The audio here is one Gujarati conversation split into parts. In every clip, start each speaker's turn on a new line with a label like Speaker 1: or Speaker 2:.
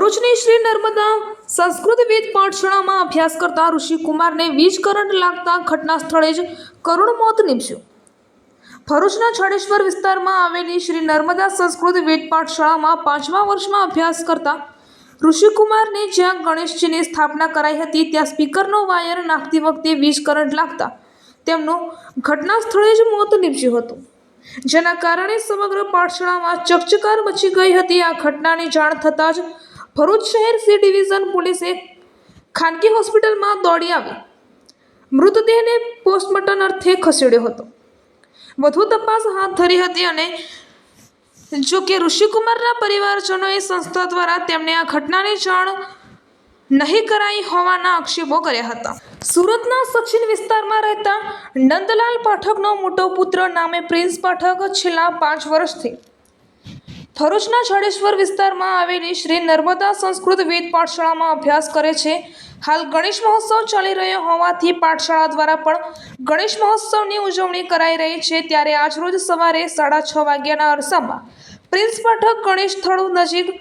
Speaker 1: ભરૂચની શ્રી નર્મદા સંસ્કૃત વેદ પાઠશાળામાં અભ્યાસ કરતા ઋષિકુમારને વીજ કરંટ લાગતા ઘટના સ્થળે જ કરુણ મોત નીપજ્યું. ભરૂચના છડેશ્વર વિસ્તારમાં આવેલી શ્રી નર્મદા સંસ્કૃત વેદ પાઠશાળામાં પાંચમા વર્ષમાં અભ્યાસ કરતા ઋષિકુમારને જ્યાં ગણેશજીની સ્થાપના કરાઈ હતી, ત્યાં સ્પીકરનો વાયર નાખતી વખતે વીજ કરંટ લાગતા તેમનું ઘટના સ્થળે જ મોત નીપજ્યું હતું. જેના કારણે સમગ્ર પાઠશાળામાં ચકચકાર મચી ગઈ હતી. આ ઘટનાની જાણ થતાં જ ભરૂચ શહેર સી ડિવિઝન પોલીસે ખાનગી હોસ્પિટલમાં દોડી આવી. મૃતદેહને પોસ્ટમોર્ટમ અર્થે ખસેડ્યો હતો. વધુ તપાસ હાથ ધરી હતી અને જો કે ઋષિકુમારના પરિવારજનોએ સંસ્થા દ્વારા તેમને આ ઘટનાની જાણ નહીં કરાઈ હોવાના આક્ષેપો કર્યા હતા. સુરતના સચિન વિસ્તારમાં રહેતા નંદલાલ પાઠકનો મોટો પુત્ર નામે પ્રિન્સ પાઠક છેલ્લા પાંચ વર્ષથી ભરૂચના જડેશ્વર વિસ્તારમાં આવેલી શ્રી નર્મદા સંસ્કૃત વેદ પાઠશાળામાં અભ્યાસ કરે છે. હાલ ગણેશ મહોત્સવ ચાલી રહ્યો હોવાથી પાઠશાળા દ્વારા પણ ગણેશ મહોત્સવની ઉજવણી કરાઈ રહી છે. ત્યારે આજરોજ સવારે સાડા છ વાગ્યાના અરસામાં પ્રિન્સ પાઠક ગણેશ થળુ નજીક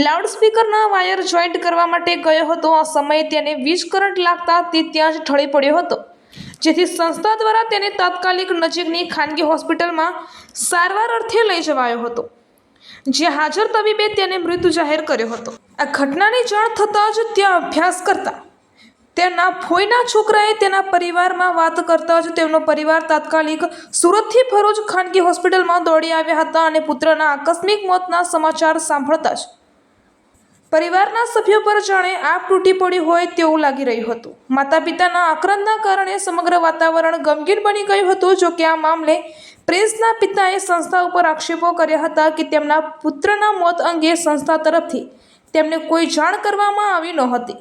Speaker 1: લાઉડસ્પીકરના વાયર જોઈન્ટ કરવા માટે ગયો હતો. આ સમયે તેને વીજ કરંટ લાગતા તે ત્યાં જ ઠળી પડ્યો હતો. જેથી સંસ્થા દ્વારા તેને તાત્કાલિક નજીકની ખાનગી હોસ્પિટલમાં સારવાર અર્થે લઈ જવાયો હતો. જ્યાં હાજર તબીબે તેને મૃત જાહેર કર્યો હતો. આ ઘટનાની જાણ થતાં જ ત્યાં અભ્યાસ કરતા તેના ફોઈના છોકરાએ તેના પરિવારમાં વાત કરતા જ તેમનો પરિવાર તાત્કાલિક સુરતથી ભરૂચ ખાનગી હોસ્પિટલમાં દોડી આવ્યા હતા અને પુત્રના આકસ્મિક મોતના સમાચાર સાંભળતા જ પરિવારના સભ્યો પર જાણે આગ તૂટી પડી હોય તેવું લાગી રહ્યું હતું. માતા પિતાના આક્રંદના કારણે સમગ્ર વાતાવરણ ગમગીન બની ગયું હતું, જો કે આ મામલે પ્રિન્સના પિતાએ સંસ્થા ઉપર આક્ષેપો કર્યા હતા કે તેમના પુત્રના મોત અંગે સંસ્થા તરફથી તેમને કોઈ જાણ કરવામાં આવી નહોતી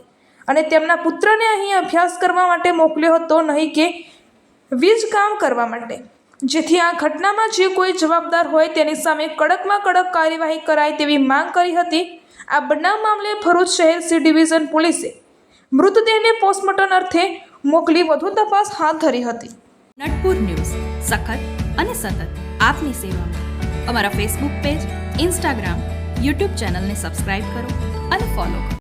Speaker 1: અને તેમના પુત્રને અહીં અભ્યાસ કરવા માટે મોકલ્યો હતો નહીં કે વીજ કામ કરવા માટે. જેથી આ ઘટનામાં જે કોઈ જવાબદાર હોય તેની સામે કડકમાં કડક કાર્યવાહી કરાય તેવી માંગ કરી હતી આ બનાવ મામલે ભરૂચ શહેર સી ડિવિઝન પોલીસે મૃતદેહને પોસ્ટમોર્ટમ અર્થે મોકલી વધુ તપાસ હાથ ધરી હતી.
Speaker 2: નટપુર ન્યૂઝ, સખત અને સતત આપની સેવામાં. અમારા ફેસબુક પેજ ઇન્સ્ટાગ્રામ યુટ્યુબ ચેનલને સબસ્ક્રાઇબ કરો અને ફોલો કરો.